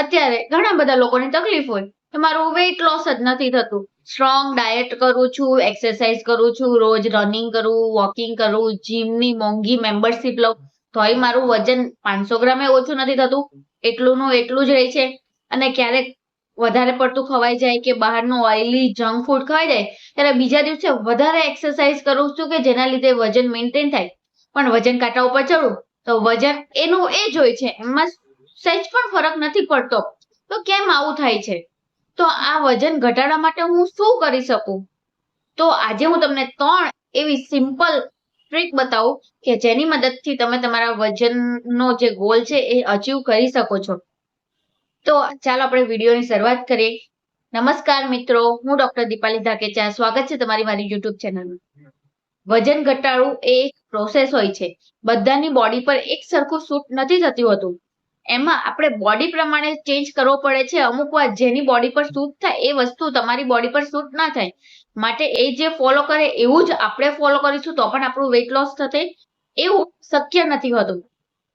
અત્યારે ઘણા બધા લોકોને તકલીફ હોય. કે મારું વેઇટ લોસ જ નથી થતું. સ્ટ્રોંગ ડાયટ કરું છું એક્સરસાઇઝ કરું છું, રોજ રનિંગ કરું વોકિંગ કરું જીમની મોંઘી મેમ્બરશીપ લઉં. તોય મારું વજન પાંચસો ગ્રામે ઓછું નથી થતું. એટલુંનું એટલું જ રહે છે. અને ક્યારેક વધારે પડતું ખવાઈ જાય કે બહારનું ઓઇલી જંક ફૂડ ખવાઈ જાય, ત્યારે બીજા દિવસે વધારે એક્સરસાઇઝ કરું છું કે જેના લીધે વજન મેન્ટેન થાય. પણ વજન કાંટા ઉપર ચડું, તો વજન એનું એ જ હોય છે. એમાં સહેજ પણ ફરક નથી પડતો. તો કેમ આવું થાય છે? તો આ વજન ઘટાડવા માટે હું શું કરી શકું? તો આજે હું તમને ત્રણ એવી સિમ્પલ ટ્રીક બતાવું કે જેની મદદથી તમે તમારા વજનનો જે ગોલ છે એ અચીવ કરી શકો છો. તો ચાલો આપણે વિડીયોની શરૂઆત કરીએ. નમસ્કાર મિત્રો, હું ડોક્ટર દીપાલી ધાકેચા. સ્વાગત છે તમારી મારી યુટ્યુબ ચેનલમાં. વજન ઘટાડવું એ એક પ્રોસેસ હોય છે. બધાની બોડી પર એક સરખું સૂટ નથી થતું હોતું. એમાં આપણે બોડી પ્રમાણે ચેન્જ કરવો પડે છે. અમુક વાર જેની બોડી પર સૂટ થાય, એ વસ્તુ તમારી બોડી પર સૂટ ના થાય. માટે એ જે ફોલો કરે, એવું જ આપણે ફોલો કરીશું તો પણ આપણું વેઇટ લોસ થશે. એવું શક્ય નથી હોતું.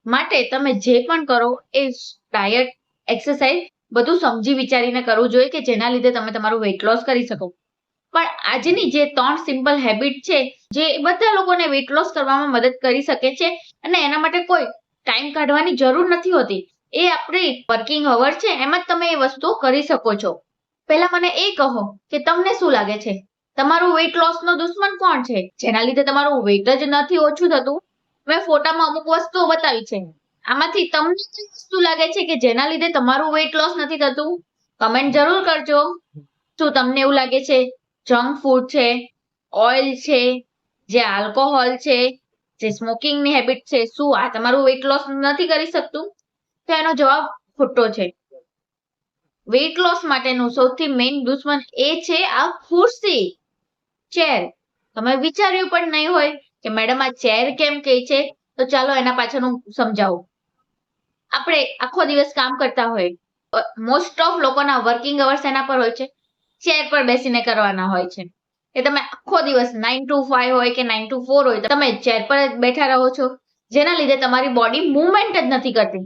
માટે તમે જે પણ કરો, એ ડાયટ એક્સરસાઇઝ બધું સમજી વિચારીને કરવું જોઈએ કે જેના લીધે તમે તમારું વેઇટ લોસ કરી શકો. પણ આજની જે ત્રણ સિમ્પલ હેબિટ છે, જે બધા લોકોને વેઇટ લોસ કરવામાં મદદ કરી શકે છે અને એના માટે કોઈ ટાઈમ કાઢવાની જરૂર નથી હોતી. એ આપણી વર્કિંગ અવર છે, એમાં જ તમે એ વસ્તુ કરી શકો છો. પહેલા મને એ કહો કે તમને શું લાગે છે? તમારું વેઇટ લોસ નો દુશ્મન કોણ છે? જેના લીધે તમારું વેઇટ જ નથી ઓછું થતું. મેં ફોટામાં અમુક વસ્તુઓ બતાવી છે. આમાંથી તમને કઈ વસ્તુ લાગે છે કે જેના લીધે તમારું વેઇટ લોસ નથી થતું? કમેન્ટ જરૂર કરજો. શું તમને એવું લાગે છે? જંક ફૂડ છે? ઓઇલ છે? જે આલ્કોહોલ છે? જે સ્મોકિંગની હેબિટ છે, શું આ તમારું વેઇટ લોસ નથી કરી શકતું? તો એનો જવાબ ખોટો છે. વેઇટ લોસ માટેનું સૌથી મેઇન દુશ્મન એ છે આ ખુરશી. ચેર તમે વિચાર્યું પણ નહીં હોય કે મેડમ આ ચેર કેમ કહે છે? તો ચાલો એના પાછળનું સમજાવું. આપણે આખો દિવસ કામ કરતા હોય. મોસ્ટ ઓફ લોકોના વર્કિંગ અવર્સ એના પર હોય છે. ચેર પર બેસીને કરવાના હોય છે. કે તમે આખો દિવસ નાઇન ટુ ફાઈવ હોય કે નાઇન ટુ ફોર હોય તમે ચેર પર બેઠા રહો છો. જેના લીધે તમારી બોડી મુવમેન્ટ જ નથી કરતી.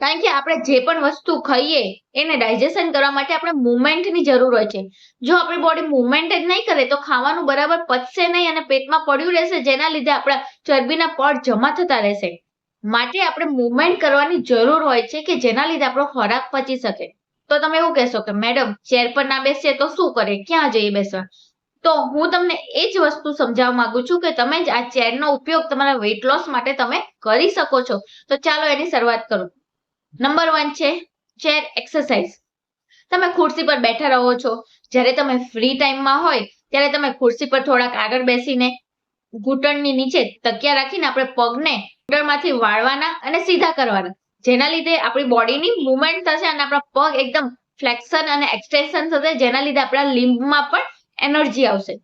કારણ કે આપણે જે પણ વસ્તુ ખાઈએ, એને ડાયજેશન કરવા માટે આપણે મુવમેન્ટની જરૂર હોય છે. જો આપણી બોડી મુવમેન્ટ જ નહીં કરે, તો ખાવાનું બરાબર પચશે નહીં અને પેટમાં પડ્યું રહેશે, જેના લીધે આપણા ચરબીના પડ જમા થતા રહેશે. માટે આપણે મુવમેન્ટ કરવાની જરૂર હોય છે કે જેના લીધે આપણો ખોરાક પચી શકે. તો તમે એવું કહેશો કે, મેડમ ચેર પર ના બેસીએ તો શું કરે? ક્યાં જઈએ બેસવા? તો હું તમને એ જ વસ્તુ સમજાવવા માંગુ છું કે તમે જ આ ચેરનો ઉપયોગ તમારા વેઇટ લોસ માટે તમે કરી શકો છો. તો ચાલો એની શરૂઆત કરું. નંબર વન છે ચેર એક્સરસાઇઝ તમે ખુરશી પર બેઠા રહો છો. જ્યારે તમે ફ્રી ટાઈમમાં હોય, ત્યારે તમે ખુરશી પર થોડાક આગળ બેસીને ઘૂંટણની નીચે તકિયા રાખીને આપણે પગને ઘૂંટણમાંથી વાળવાના અને સીધા કરવાના. જેના લીધે આપણી બોડીની મુવમેન્ટ થશે અને આપણા પગ એકદમ ફ્લેક્શન અને એક્સટેન્શન થશે. જેના લીધે આપણા લિમ્બમાં પણ એનર્જી આવશે.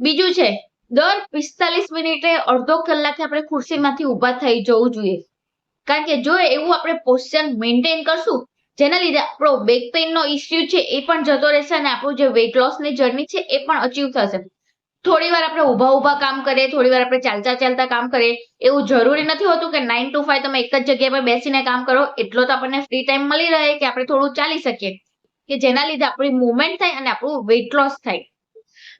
બીજું છે, દર પિસ્તાલીસ મિનિટે અડધો કલાકે આપણે ખુરશીમાંથી ઊભા થઈ જવું જોઈએ. કારણ કે જો એવું આપણે પોઝિશન મેન્ટેન કરશું, જેના લીધે આપણો બેક પેઇનનો ઇસ્યુ છે એ પણ જતો રહેશે અને આપણું જે વેઇટ લોસની જર્ની છે એ પણ અચીવ થશે. થોડી વાર આપણે ઊભા ઊભા કામ કરીએ, થોડી વાર આપણે ચાલતા ચાલતા કામ કરીએ, એવું જરૂરી નથી હોતું કે નાઇન ટુ ફાઈવ તમે એક જ જગ્યા પર બેસીને કામ કરો, એટલો તો આપણને ફ્રી ટાઈમ મળી રહે કે આપણે થોડું ચાલી શકીએ. કે જેના લીધે આપણી મુવમેન્ટ થાય અને આપણું વેઇટ લોસ થાય.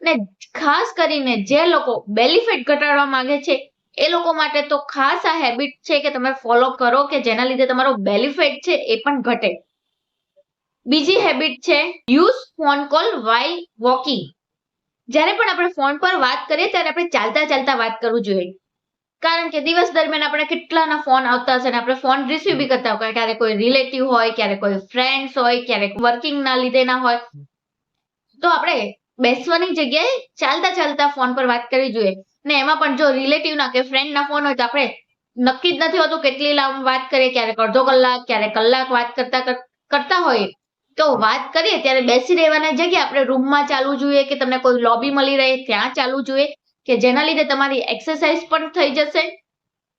ને ખાસ કરીને જે લોકો બેલીફેટ ઘટાડવા માંગે છે, એ લોકો માટે તો ખાસ આ હેબિટ છે કે તમે ફોલો કરો કે જેના લીધે તમારો બેલીફેટ છે એ પણ ઘટે. બીજી હેબિટ છે use phone call while walking જ્યારે પણ આપણે ફોન પર વાત કરીએ, ત્યારે આપણે ચાલતા ચાલતા વાત કરવું જોઈએ. કારણ કે દિવસ દરમિયાન આપણે કેટલાના ફોન આવતા હશે અને આપણે ફોન રિસીવ બી કરતા હોય. ક્યારેક કોઈ રિલેટિવ હોય, ક્યારેક કોઈ ફ્રેન્ડ્સ હોય, ક્યારેક વર્કિંગ ના લીધે ના હોય. તો આપણે બેસવાની જગ્યાએ ચાલતા ચાલતા ફોન પર વાત કરવી જોઈએ. ને એમાં પણ જો રિલેટિવ ના કે ફ્રેન્ડ ના ફોન હોય તો આપણે નક્કી જ નથી હોતું કેટલી વાત કરીએ, ક્યારેક અડધો કલાક, ક્યારેક કલાક વાત કરતા કરતા હોય તો વાત કરીએ ત્યારે બેસી રહેવાના જગ્યાએ આપણે રૂમમાં ચાલવું જોઈએ કે તમને કોઈ લોબી મળી રહે ત્યાં ચાલવું જોઈએ. કે જેના લીધે તમારી એક્સરસાઇઝ પણ થઈ જશે.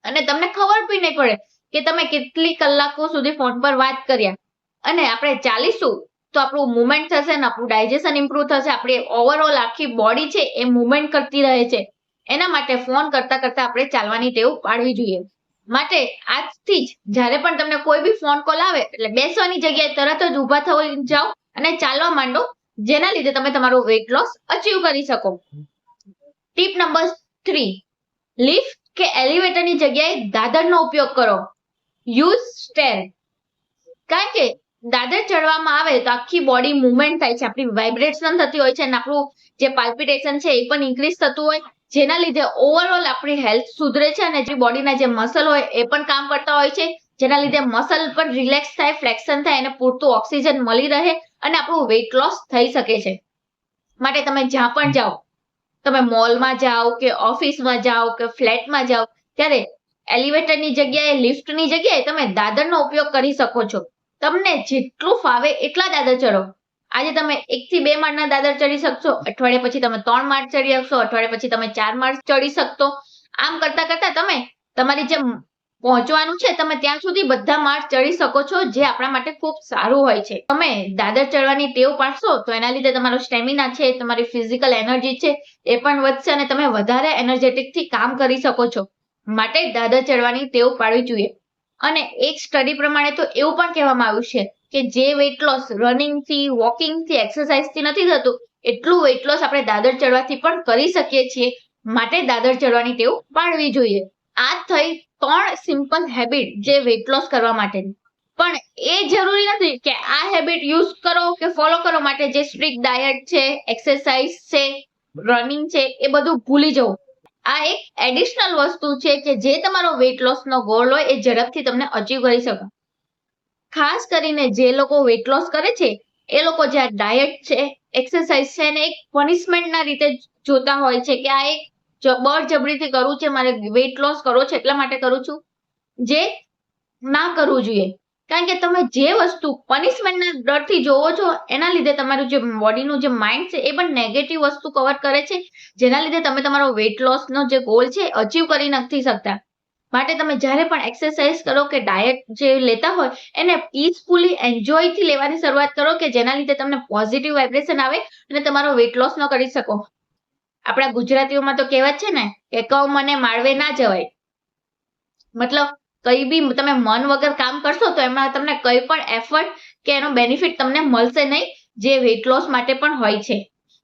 અને તમને ખબર બી નહીં પડે કે તમે કેટલી કલાકો સુધી ફોન પર વાત કર્યા. અને આપણે ચાલીશું તો આપણું મુવમેન્ટ થશે ને આપણું ડાયજેશન ઇમ્પ્રુવ થશે. આપણી ઓવરઓલ આખી બોડી છે એ મુવમેન્ટ કરતી રહે છે. એના માટે ફોન કરતા કરતા આપણે ચાલવાની ટેવ પાડવી જોઈએ. માટે આજથી જ જ્યારે પણ તમને કોઈ બી ફોન કોલ આવે, એટલે બેસવાની જગ્યાએ તરત જ ઊભા થવા જાઓ અને ચાલવા માંડો. જેના લીધે તમે તમારું વેઇટ લોસ અચીવ કરી શકો. ટીપ નંબર થ્રી લિફ્ટ કે એલિવેટરની જગ્યાએ દાદરનો ઉપયોગ કરો. યુઝ સ્ટેર કારણ કે દાદર ચડવામાં આવે તો આખી બોડી મુવમેન્ટ થાય છે. આપણી વાઇબ્રેશન થતી હોય છે અને આપણું જે પાલ્પિટેશન છે એ પણ ઇન્ક્રીઝ થતું હોય. જેના લીધે ઓવરઓલ આપણી હેલ્થ સુધરે છે અને જે બોડીના જે મસલ હોય એ પણ કામ કરતા હોય છે. જેના લીધે મસલ પણ રિલેક્સ થાય ફ્લેક્શન થાય અને પૂરતું ઓક્સિજન મળી રહે અને આપણું વેઇટ લોસ થઈ શકે છે. માટે તમે જ્યાં પણ જાઓ તમે મોલમાં જાઓ કે ઓફિસમાં જાઓ કે ફ્લેટમાં જાઓ, ત્યારે એલિવેટરની જગ્યાએ લિફ્ટની જગ્યાએ તમે દાદરનો ઉપયોગ કરી શકો છો. તમને જેટલું ફાવે એટલા દાદર ચડો આજે તમે એક થી બે માળના દાદર ચડી શકશો, અઠવાડિયા પછી તમે ત્રણ માળ ચડી શકશો અઠવાડિયા પછી તમે ચાર માળ ચડી શકશો. આમ કરતા કરતા તમે તમારી જે પહોંચવાનું છે, તમે ત્યાં સુધી બધા માળ ચડી શકો છો, જે આપણા માટે ખૂબ સારું હોય છે. તમે દાદર ચડવાની ટેવ પાડશો, તો એના લીધે તમારો સ્ટેમિના છે, તમારી ફિઝિકલ એનર્જી છે, એ પણ વધશે અને તમે વધારે એનર્જેટિકથી કામ કરી શકો છો. માટે દાદર ચડવાની ટેવ પાડવી જોઈએ. અને એક સ્ટડી પ્રમાણે તો એવું પણ કહેવામાં આવ્યું છે કે જે વેઇટ લોસ રનિંગથી વોકિંગથી એક્સરસાઇઝથી નથી થતું, એટલું વેઇટ લોસ આપણે દાદર ચડવાથી પણ કરી શકીએ છીએ. માટે દાદર ચડવાની ટેવ પાડવી જોઈએ. આ થઈ ત્રણ સિમ્પલ હેબિટ જે વેઇટ લોસ કરવા માટેની. પણ એ જરૂરી નથી કે આ હેબિટ યુઝ કરો કે ફોલો કરો માટે જે સ્ટ્રિક્ટ ડાયટ છે એક્સરસાઇઝ છે રનિંગ છે, એ બધું ભૂલી જવું. આ એક એડિશનલ વસ્તુ છે કે જે તમારો વેઇટ લોસનો ગોલ હોય એ ઝડપથી તમને અચીવ કરી શકો. ખાસ કરીને જે લોકો વેઇટ લોસ કરે છે, એ લોકો જે આ ડાયટ છે એક્સરસાઇઝ છે એને એક પનિશમેન્ટના રીતે જોતા હોય છે કે આ એક જબર જબરીથી કરવું છે, મારે વેઇટ લોસ કરવો છે, એટલા માટે કરું છું? જે ના કરવું જોઈએ. કારણ કે તમે જે વસ્તુ પનિશમેન્ટના ડરથી જોવો છો, એના લીધે તમારું જે બોડીનું જે માઇન્ડ છે, એ પણ નેગેટિવ વસ્તુ કવર કરે છે. જેના લીધે તમે તમારો વેઇટ લોસનો જે ગોલ છે અચીવ કરી નથી શકતા. માટે તમે જ્યારે પણ એક્સરસાઇઝ કરો કે ડાયટ જે લેતા હોય, એને પીસફુલી એન્જોયથી લેવાની શરૂઆત કરો કે જેના લીધે તમને પોઝિટિવ વાઇબ્રેશન આવે અને તમારો વેઇટ લોસ ન કરી શકો. આપણા ગુજરાતીઓમાં તો કહેવત છે ને કે કવ મને માળવે ના જવાય. મતલબ કઈ બી તમે મન વગર કામ કરશો તો એમાં તમને કઈ પણ એફર્ટ કે એનો બેનિફિટ તમને મળશે નહીં, જે વેઇટ લોસ માટે પણ હોય છે.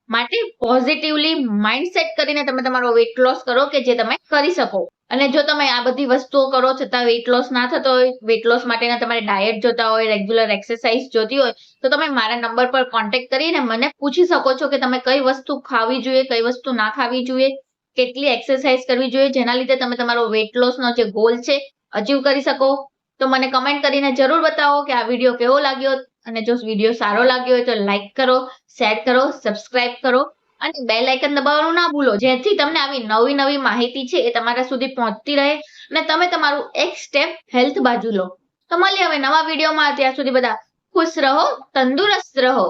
માટે પોઝિટિવલી માઇન્ડ સેટ કરીને તમે તમારો વેઇટ લોસ કરો કે જે તમે કરી શકો. અને જો તમે આ બધી વસ્તુઓ કરો છતાં વેઇટ લોસ ના થતો હોય વેઇટ લોસ માટેના તમારે ડાયટ જોતા હોય રેગ્યુલર એક્સરસાઇઝ જોતી હોય, તો તમે મારા નંબર પર કોન્ટેક્ટ કરીને મને પૂછી શકો છો કે તમે કઈ વસ્તુ ખાવી જોઈએ, કઈ વસ્તુ ના ખાવી જોઈએ, કેટલી એક્સરસાઇઝ કરવી જોઈએ, જેના લીધે તમે તમારો વેઇટ લોસનો જે ગોલ છે અચીવ કરી શકો. તો મને કમેન્ટ કરીને જરૂર બતાવો કે આ વીડિયો કેવો લાગ્યો અને જો વીડિયો સારો લાગ્યો હોય તો લાઈક કરો શેર કરો સબસ્ક્રાઇબ કરો અને બે લાઇકન દબાવવાનું ના ભૂલો. જેથી તમને આવી નવી નવી માહિતી છે એ તમારા સુધી પહોંચતી રહે અને તમે તમારું એક સ્ટેપ હેલ્થ બાજુ લો. તો મળીએ હવે નવા વિડીયોમાં ત્યાં સુધી બધા ખુશ રહો, તંદુરસ્ત રહો.